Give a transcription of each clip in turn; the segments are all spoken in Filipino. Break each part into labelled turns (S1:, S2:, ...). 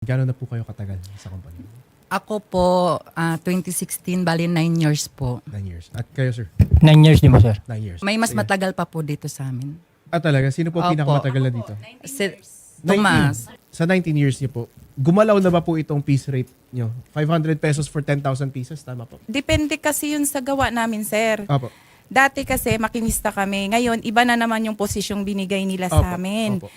S1: Gano'n na po kayo katagal sa company?
S2: Ako po, ah, 2016, bali 9 years po.
S1: Nine years. At kayo, sir?
S3: Nine years din po, sir.
S1: Nine years.
S2: May mas
S1: Sige.
S2: matagal pa po dito sa amin.
S1: Ah, talaga? Sino po
S2: Opo.
S1: pinakamatagal na dito?
S2: Si Tomas.
S1: 19. Sa 19 years niyo po, gumalaw na ba po itong piece rate niyo? 500 pesos for 10,000 pieces, tama po?
S4: Depende kasi yun sa gawa namin, sir.
S1: Opo.
S4: Dati kasi makinista kami. Ngayon, iba na naman yung posisyong binigay nila
S1: Opo.
S4: sa amin.
S1: Opo.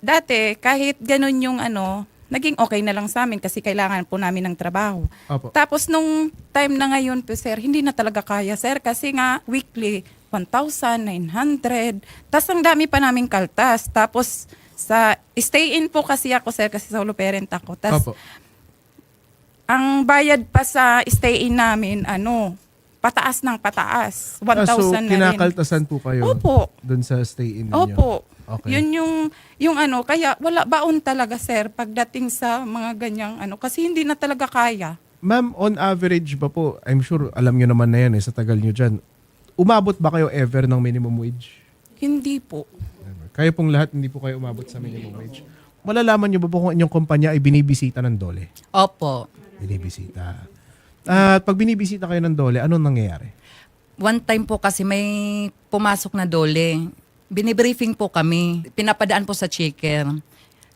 S4: Dati, kahit ganun yung ano, naging okay na lang sa amin kasi kailangan po namin ng trabaho.
S1: Opo.
S4: Tapos nung time na ngayon po, sir, hindi na talaga kaya, sir. Kasi nga, weekly, 1,900. Tapos ang dami pa naming kaltas. Tapos sa stay-in po kasi ako, sir, kasi solo parent ako. Tapos
S1: Opo.
S4: ang bayad pa sa stay-in namin, ano, pataas ng pataas. 1,000
S1: Ah, so,
S4: na rin.
S1: kinakaltasan po kayo
S4: Opo.
S1: doon sa stay-in ninyo?
S4: Opo.
S1: Okay.
S4: Yun yung, yung ano, kaya wala baon talaga, sir, pagdating sa mga ganyang ano, kasi hindi na talaga kaya.
S1: Ma'am, on average ba po, I'm sure alam nyo naman na yan eh, sa tagal nyo dyan, umabot ba kayo ever ng minimum wage?
S4: Hindi po.
S1: Kayo pong lahat, hindi po kayo umabot sa minimum wage. Malalaman nyo ba po kung inyong kumpanya ay binibisita ng dole?
S2: Opo.
S1: Binibisita. At pag binibisita kayo ng dole, anong nangyayari?
S2: One time po kasi may pumasok na dole. Binibriefing po kami. Pinapadaan po sa checker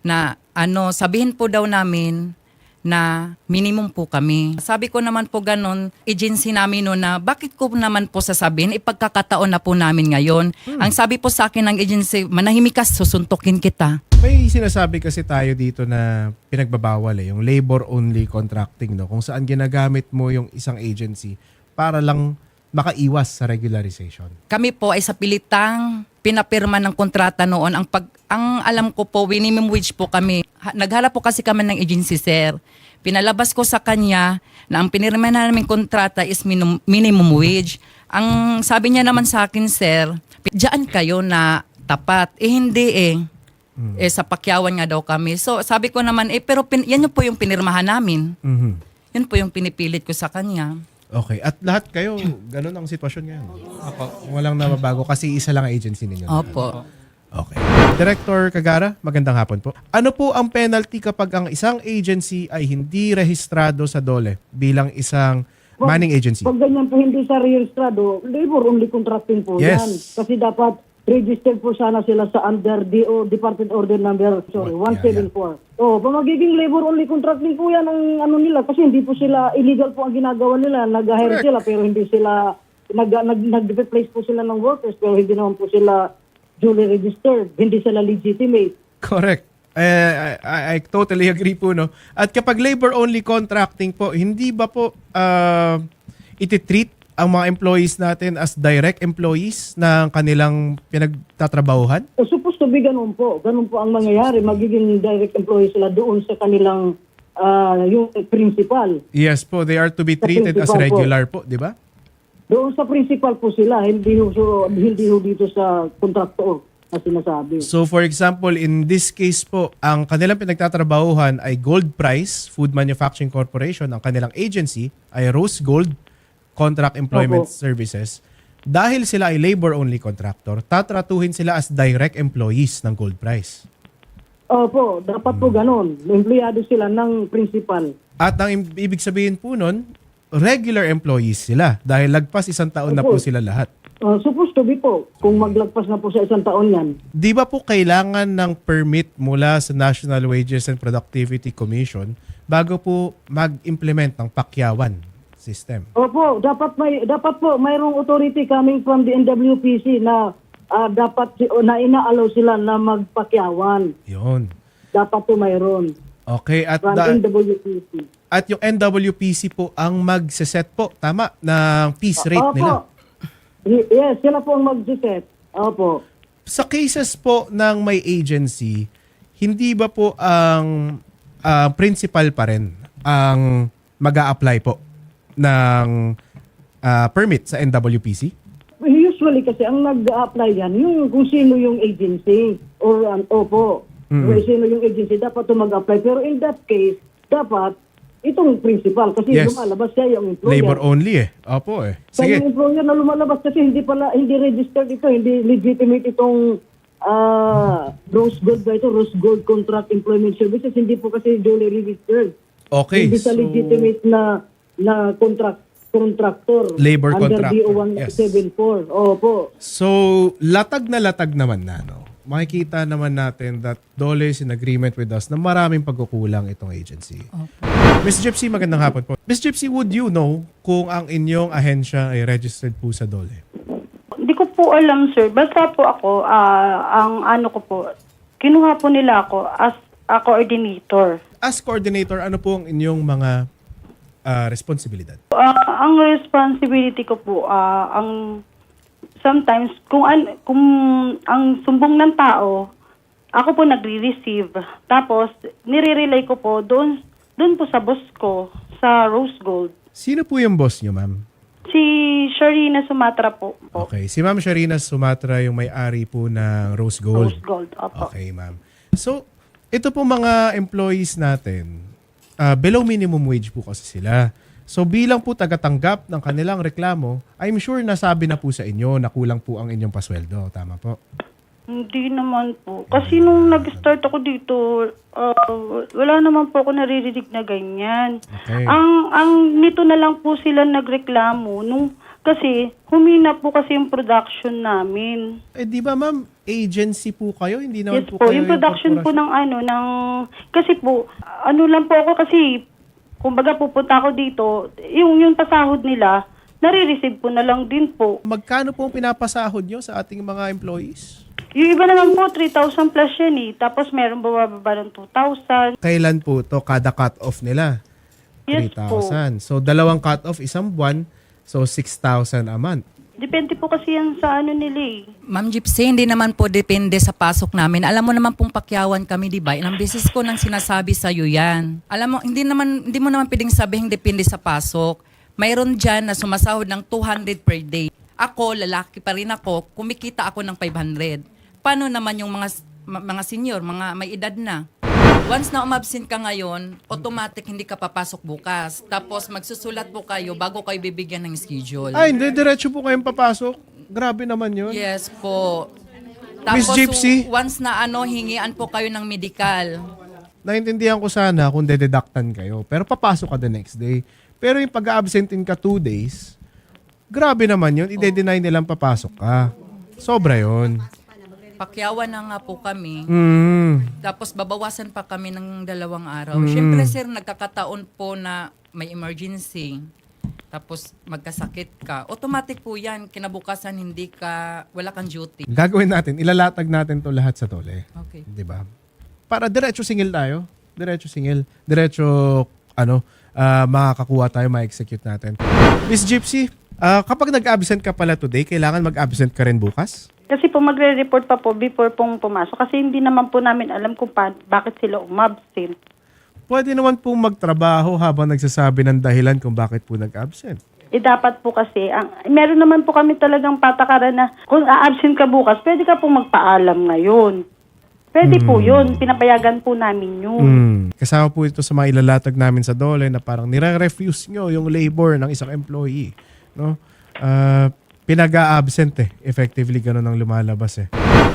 S2: na ano, sabihin po daw namin na minimum po kami. Sabi ko naman po ganun, agency namin no na bakit ko naman po sasabihin, ipagkakataon na po namin ngayon. Ang sabi po sa akin ng agency, manahimik ka, susuntukin kita.
S1: May sinasabi kasi tayo dito na pinagbabawal eh, yung labor-only contracting, no? kung saan ginagamit mo yung isang agency para lang makaiwas sa regularization.
S2: Kami po ay sa pilitang pinapirma ng kontrata noon. Ang pag ang alam ko po, minimum wage po kami. Ha, naghala po kasi kami ng agency, sir. Pinalabas ko sa kanya na ang pinirma na namin kontrata is minimum, minimum wage. Ang sabi niya naman sa akin, sir, diyan kayo na tapat. Eh hindi eh. Eh sa pakyawan nga daw kami. So sabi ko naman, eh pero pin, yan yung po yung pinirmahan namin.
S1: Mhm.
S2: Yan po yung pinipilit ko sa kanya.
S1: Okay. At lahat kayo, ganun ang sitwasyon ngayon. Walang nababago kasi isa lang ang agency ninyo.
S2: Opo.
S1: Okay. Director Kagara, magandang hapon po. Ano po ang penalty kapag ang isang agency ay hindi rehistrado sa DOLE bilang isang manning agency?
S5: Pag ganyan po hindi sa rehistrado, labor only contracting po
S1: Yes.
S5: yan. Kasi dapat registered po sana sila sa under DO, Department Order number, sorry,
S1: Oh, yeah,
S5: 174. Oh, pa magiging labor only contracting po yan ang ano nila kasi hindi po sila illegal po ang ginagawa nila. Nag-hire sila pero hindi sila nag nag nag-replace po sila ng workers pero hindi naman po sila duly registered. Hindi sila legitimate.
S1: Correct. Eh, I, I, I totally agree po, no? At kapag labor-only contracting po, hindi ba po uh, ititreat ang mga employees natin as direct employees ng kanilang pinagtatrabahuhan?
S5: So, supposed to be ganun po. Ganun po ang mangyayari. Magiging direct employee sila doon sa kanilang ah, yung principal.
S1: Yes po, they are to be treated as
S5: principal po.
S1: regular po, di ba?
S5: Doon sa principal po sila, hindi ho, so, hindi ho dito sa kontraktor na sinasabi.
S1: So for example, in this case po, ang kanilang pinagtatrabahuhan ay Gold Price Food Manufacturing Corporation. Ang kanilang agency ay Rose Gold Contract Employment
S5: Opo.
S1: Services. Dahil sila ay labor-only contractor, tatratuhin sila as direct employees ng Gold Price.
S5: Opo, dapat po ganun. Empleyado sila ng principal.
S1: At ang im- ibig sabihin po nun, regular employees sila dahil lagpas isang taon na po
S5: Opo.
S1: sila lahat.
S5: Uh, supposed to be po, kung maglagpas na po sa isang taon yan.
S1: Di ba po kailangan ng permit mula sa National Wages and Productivity Commission bago po mag-implement ng pakyawan system?
S5: Opo, dapat may dapat po mayroong authority coming from the NWPC na ah, dapat si- na ina-allow sila na magpakyawan.
S1: Yun.
S5: Dapat po mayroon
S1: Okay, at,
S5: from
S1: da-
S5: NWPC.
S1: at yung NWPC po ang magseset po, tama, ng piece rate
S5: Opo.
S1: nila.
S5: Y- Yes, sila po ang mag-set. Opo.
S1: Sa cases po ng may agency, hindi ba po ang ah, principal pa rin ang mag apply po ng ah, permit sa NWPC?
S5: Usually kasi ang nag-apply yan, yung kung sino yung agency or um, opo, kung sino yung agency dapat to mag-apply. Pero in that case, dapat itong principal kasi
S1: Yes.
S5: lumalabas siya yung employer.
S1: Labor only eh. Opo eh.
S5: Kaya
S1: Sige.
S5: yung employer na lumalabas kasi hindi pala hindi registered ito, hindi legitimate itong ah Rose Gold ba ito? Rose Gold Contract Employment Services. Hindi po kasi duly registered.
S1: Okay.
S5: Hindi sa
S1: so-
S5: legitimate na na contract contractor.
S1: Labor
S5: under
S1: contractor,
S5: DO 174. Opo.
S1: So, latag na latag naman na, no? Makikita naman natin that Dole is in agreement with us na maraming pagkukulang itong agency. Miss Gypsy, magandang hapon po. Miss Gypsy, would you know kung ang inyong ahensya ay registered po sa Dole?
S3: Hindi ko po alam, sir. Basta po ako, ah, ang ano ko po, kinuha po nila ako as a coordinator.
S1: As coordinator, ano po ang inyong mga ah, responsibilidad?
S3: Ah, ang responsibility ko po, ah, ang sometimes, kung, an, kung ang sumbong ng tao, ako po nagre-receive. Tapos, nire-relay ko po doon, doon po sa boss ko, sa Rose Gold.
S1: Sino po yung boss nyo, ma'am?
S3: Si Sharina Sumatra po. po.
S1: Okay, si Ma'am Sharina Sumatra yung may-ari po ng Rose Gold.
S3: Rose Gold, opo.
S1: Okay, ma'am. So, ito po mga employees natin, ah, below minimum wage po kasi sila. So, bilang po tagatanggap ng kanilang reklamo, I'm sure nasabi na po sa inyo na kulang po ang inyong pasweldo. Tama po?
S3: Hindi naman po. Kasi nung nag-start ako dito, ah, wala naman po ako naririnig na ganyan.
S1: Okay.
S3: Ang ang nito na lang po sila nagreklamo nung kasi humina po kasi yung production namin.
S1: Eh, di ba ma'am, agency po kayo? Hindi naman
S3: Yes
S1: po
S3: po,
S1: kayo
S3: yung production po ng ano, ng, kasi po, ano lang po ako kasi, kumbaga pupunta ako dito, yung, yung pasahod nila, nare-receive po na lang din po.
S1: Magkano po ang pinapasahod nyo sa ating mga employees?
S3: Yung iba naman po, 3,000 plus yan eh. Tapos meron bababa ng 2,000.
S1: Kailan po to kada cut-off nila?
S3: Yes po.
S1: 3,000. So, dalawang cut-off isang buwan. So, 6,000 a month.
S3: Depende po kasi yan sa ano nila eh.
S2: Ma'am Gypsy, hindi naman po depende sa pasok namin. Alam mo naman pong pakyawan kami, di ba? Ilang beses ko nang sinasabi sa iyo yan. Alam mo, hindi, naman, hindi mo naman pwedeng sabihin depende sa pasok. Mayroon dyan na sumasahod ng 200 per day. Ako, lalaki pa rin ako, kumikita ako ng 500. Paano naman yung mga mga senior, mga may edad na? Once na umabsent ka ngayon, automatic hindi ka papasok bukas. Tapos magsusulat po kayo bago kayo bibigyan ng schedule.
S1: Ay, hindi. Diretso po kayong papasok. Grabe naman yun.
S2: Yes po.
S1: Miss Gypsy?
S2: once na ano, hingian po kayo ng medical.
S1: Naintindihan ko sana kung dededaktan kayo. Pero papasok ka the next day. Pero yung pag-absentin ka two days, grabe naman yun. Ide-deny nilang papasok ka. Sobra yun.
S2: Pakyawan na nga po kami.
S1: Mm.
S2: Tapos babawasan pa kami ng dalawang araw. Siyempre sir, nagkakataon po na may emergency. Tapos magkasakit ka. Automatic po yan. Kinabukasan hindi ka, wala kang duty.
S1: Gagawin natin, ilalatag natin to lahat sa tole.
S2: Okay.
S1: 'Di ba? Para diretso singil tayo. Diretso singil. Diretso ano, ah, makakakuha tayo, ma-execute natin. Miss Gypsy, ah, kapag nag-absent ka pala today, kailangan mag-absent ka rin bukas?
S3: Kasi po magre-report pa po before pong pumasok. Kasi hindi naman po namin alam kung pa- bakit sila umabsent.
S1: Pwede naman pong magtrabaho habang nagsasabi ng dahilan kung bakit po nag-absent.
S3: Eh dapat po kasi, ang, meron naman po kami talagang patakaran na kung a-absent ka bukas, pwede ka pong magpaalam ngayon. Pwede po yun. Pinapayagan po namin yun.
S1: Hmm. Kasama po ito sa mga ilalatag namin sa dole na parang nire-refuse nyo yung labor ng isang employee. No? Ah, pinag-a-absent eh. Effectively, ganun ang lumalabas eh.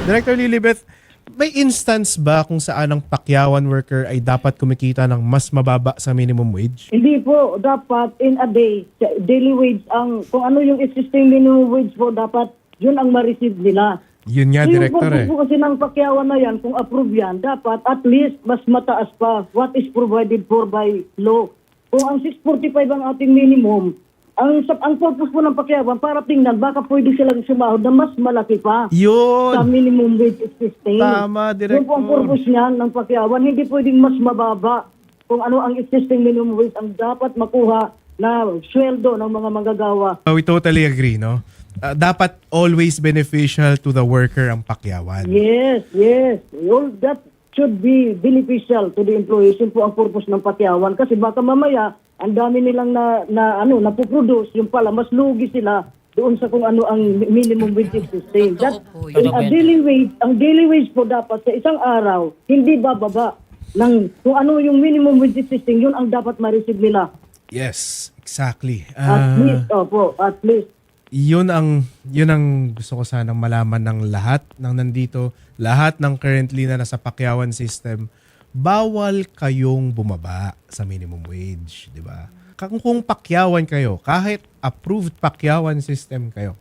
S1: Director Lilibeth, may instance ba kung saan ang pakyawan worker ay dapat kumikita ng mas mababa sa minimum wage?
S5: Hindi po, dapat in a day, daily wage, ang kung ano yung existing minimum wage po, dapat yun ang ma-receive nila.
S1: Yun nga,
S5: So, yung
S1: Director eh.
S5: po kasi ng pakyawan na yan, kung approve yan, dapat at least mas mataas pa what is provided for by law. Kung ang 645 ang ating minimum, ang, sa- ang purpose po ng pakyawan, para tingnan, baka pwede silang sumahod na mas malaki pa sa
S1: Yun!
S5: minimum wage system.
S1: Tama,
S5: Yun po ang
S1: Director.
S5: purpose niyan ng pakyawan. Hindi pwedeng mas mababa kung ano ang existing minimum wage ang dapat makuha na sweldo ng mga manggagawa.
S1: Uh, we totally agree, no? Uh, dapat always beneficial to the worker ang pakyawan.
S5: Yes, yes. All that should be beneficial to the employees. Yun po ang purpose ng pakyawan. Kasi baka mamaya, ang dami nilang na, na ano, napuproduce, yung pala, mas lugi sila doon sa kung ano ang minimum wage system.
S2: Totoo
S5: That,
S2: po yun.
S5: ang daily wage, ang daily wage po dapat sa isang araw, hindi bababa ng kung ano yung minimum wage system, yun ang dapat ma-receive nila.
S1: Yes, exactly.
S5: At
S1: Ah,
S5: least, opo, at least.
S1: Yun ang yun ang gusto ko sanang malaman ng lahat ng nandito, lahat ng currently na nasa Pakyawan system, bawal kayong bumaba sa minimum wage, di ba? Kung, kung Pakyawan kayo, kahit approved Pakyawan system kayo,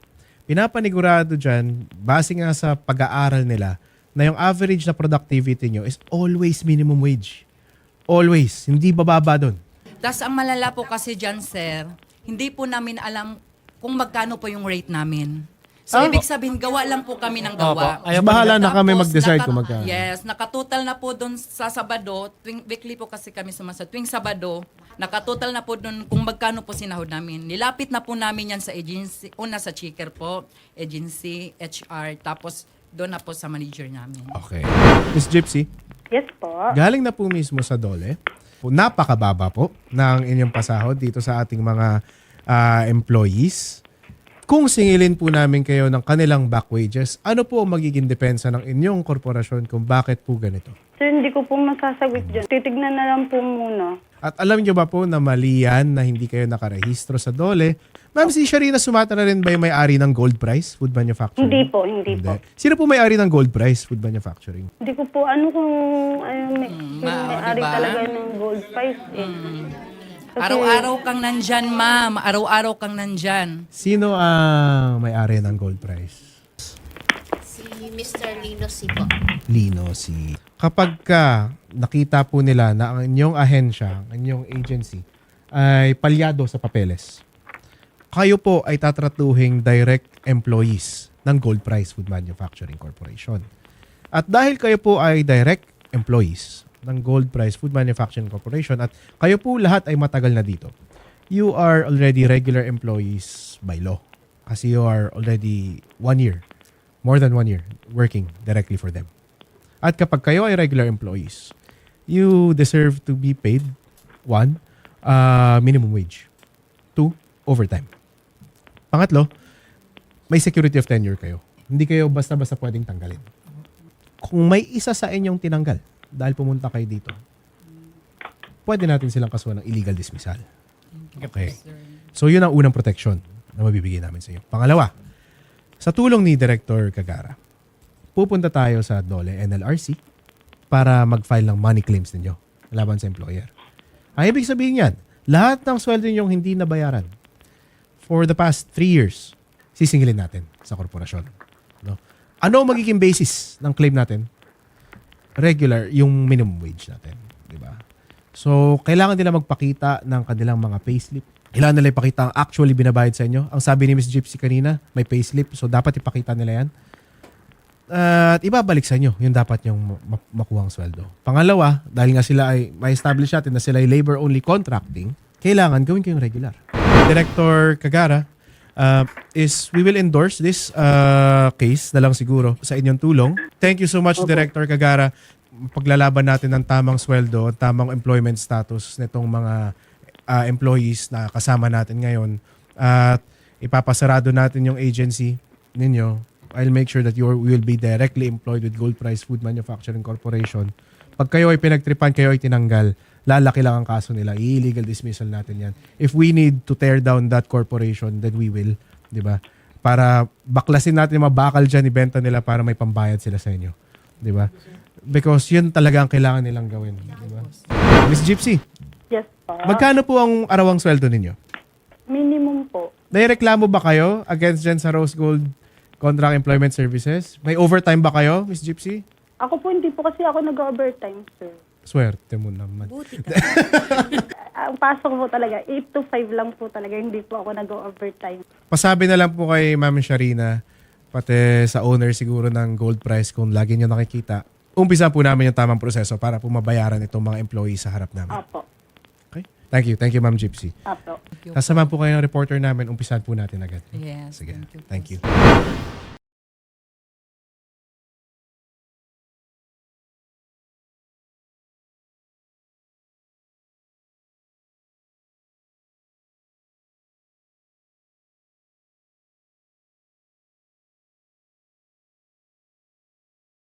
S1: pinapanigurado dyan, base nga sa pag-aaral nila, na yung average na productivity nyo is always minimum wage. Always. Hindi bababa doon.
S2: Tapos ang malala po kasi dyan, sir, hindi po namin alam kung magkano po yung rate namin. So, ibig sabihin, gawa lang po kami ng gawa.
S1: Ayaw bahala na kami mag-decide
S2: naka-
S1: kung magkano.
S2: Yes, nakatotal na po doon sa Sabado, tuwing weekly po kasi kami sumasa, tuwing Sabado, nakatotal na po doon kung magkano po sinahod namin. Nilapit na po namin yan sa agency, una sa checker po, agency, HR, tapos doon na po sa manager namin.
S1: Okay. Miss Gypsy,
S3: Yes po.
S1: galing na po mismo sa Dole. Napakababa po ng inyong pasahod dito sa ating mga ah, employees. Kung singilin po namin kayo ng kanilang back wages, ano po ang magiging depensa ng inyong korporasyon kung bakit po ganito?
S3: Sir, hindi ko pong masasagot dyan. Titignan na lang po muna.
S1: At alam nyo ba po na mali yan na hindi kayo nakarehistro sa Dole? Ma'am, si Sharina Sumata na rin ba yung may-ari ng Gold Price Food Manufacturing?
S3: Hindi po, hindi, po.
S1: Sino po may-ari ng Gold Price Food Manufacturing?
S3: Hindi ko po ano kung ano, may,
S2: Mm,
S3: may-ari
S2: diba?
S3: talaga ng gold price eh. Kasi-
S2: Araw-araw kang nandyan, ma'am. Araw-araw kang nandyan.
S1: Sino ang may-ari ng Gold Price?
S6: Si Mr. Lino si po.
S1: Lino si kapag ka nakita po nila na ang inyong ahensya, ang inyong agency ay palyado sa papeles, kayo po ay tatratuhing direct employees ng Gold Price Food Manufacturing Corporation. At dahil kayo po ay direct employees ng Gold Price Food Manufacturing Corporation at kayo po lahat ay matagal na dito, you are already regular employees by law. Kasi you are already one year, more than one year, working directly for them. At kapag kayo ay regular employees, you deserve to be paid, one, uh, minimum wage. Two, overtime. Pangatlo, may security of tenure kayo. Hindi kayo basta-basta pwedeng tanggalin. Kung may isa sa inyong tinanggal dahil pumunta kayo dito, pwede natin silang kasuhan ng illegal dismissal. Okay. So yun ang unang protection na mabibigay namin sa inyo. Pangalawa, sa tulong ni Director Kagara, pupunta tayo sa DOLE NLRC para mag-file ng money claims ninyo laban sa employer. Ang ibig sabihin yan, lahat ng sweldo ninyong hindi nabayaran for the past three years, sisingilin natin sa korporasyon. No? Ano magiging basis ng claim natin? Regular, yung minimum wage natin. Di ba? So, kailangan nila magpakita ng kanilang mga payslip. Kailangan nila ipakita ang actually binabayad sa inyo. Ang sabi ni Miss Gypsy kanina, may payslip. So, dapat ipakita nila yan. At ibabalik sa inyo yung dapat ma- makuha ang sweldo. Pangalawa, dahil nga sila ay ma-establish natin na sila ay labor-only contracting, kailangan gawin kayong regular. Director Kagara, uh, is we will endorse this uh, case na lang siguro sa inyong tulong. Thank you so much, Director Kagara. Paglalaban natin ng tamang sweldo, tamang employment status nitong mga uh, employees na kasama natin ngayon. At ipapasarado natin yung agency ninyo. I'll make sure that you will be directly employed with Gold Price Food Manufacturing Corporation. Pag kayo ay pinagtripan, kayo ay tinanggal, lalaki lang ang kaso nila. Illegal dismissal natin yan. If we need to tear down that corporation, then we will. Di ba? Para baklasin natin yung mga bakal dyan, ibenta nila para may pambayad sila sa inyo. Di ba? Because yun talaga ang kailangan nilang gawin. Di ba? Miss Gypsy,
S3: Yes po.
S1: magkano po ang arawang sweldo ninyo?
S3: Minimum po.
S1: Naireklamo ba kayo against dyan sa Rose Gold Contract Employment Services? May overtime ba kayo, Miss Gypsy?
S3: Ako po hindi po kasi ako nag-overtime, sir.
S1: Swerte mo naman.
S6: Buti ka.
S3: Ang pasok po talaga, 8 to 5 lang po talaga, hindi po ako nag-overtime.
S1: Pasabi na lang po kay Ma'am Sharina, pati sa owner siguro ng Gold Price kung lagi nyo nakikita, umpisa po namin yung tamang proseso para po mabayaran itong mga employees sa harap namin.
S3: Apo.
S1: Okay? Thank you. Thank you, Ma'am Gypsy.
S3: Apo.
S1: Kasama po kayo ng reporter namin, umpisahan po natin agad.
S2: Yes.
S1: Sige.
S2: thank you.
S1: Thank you.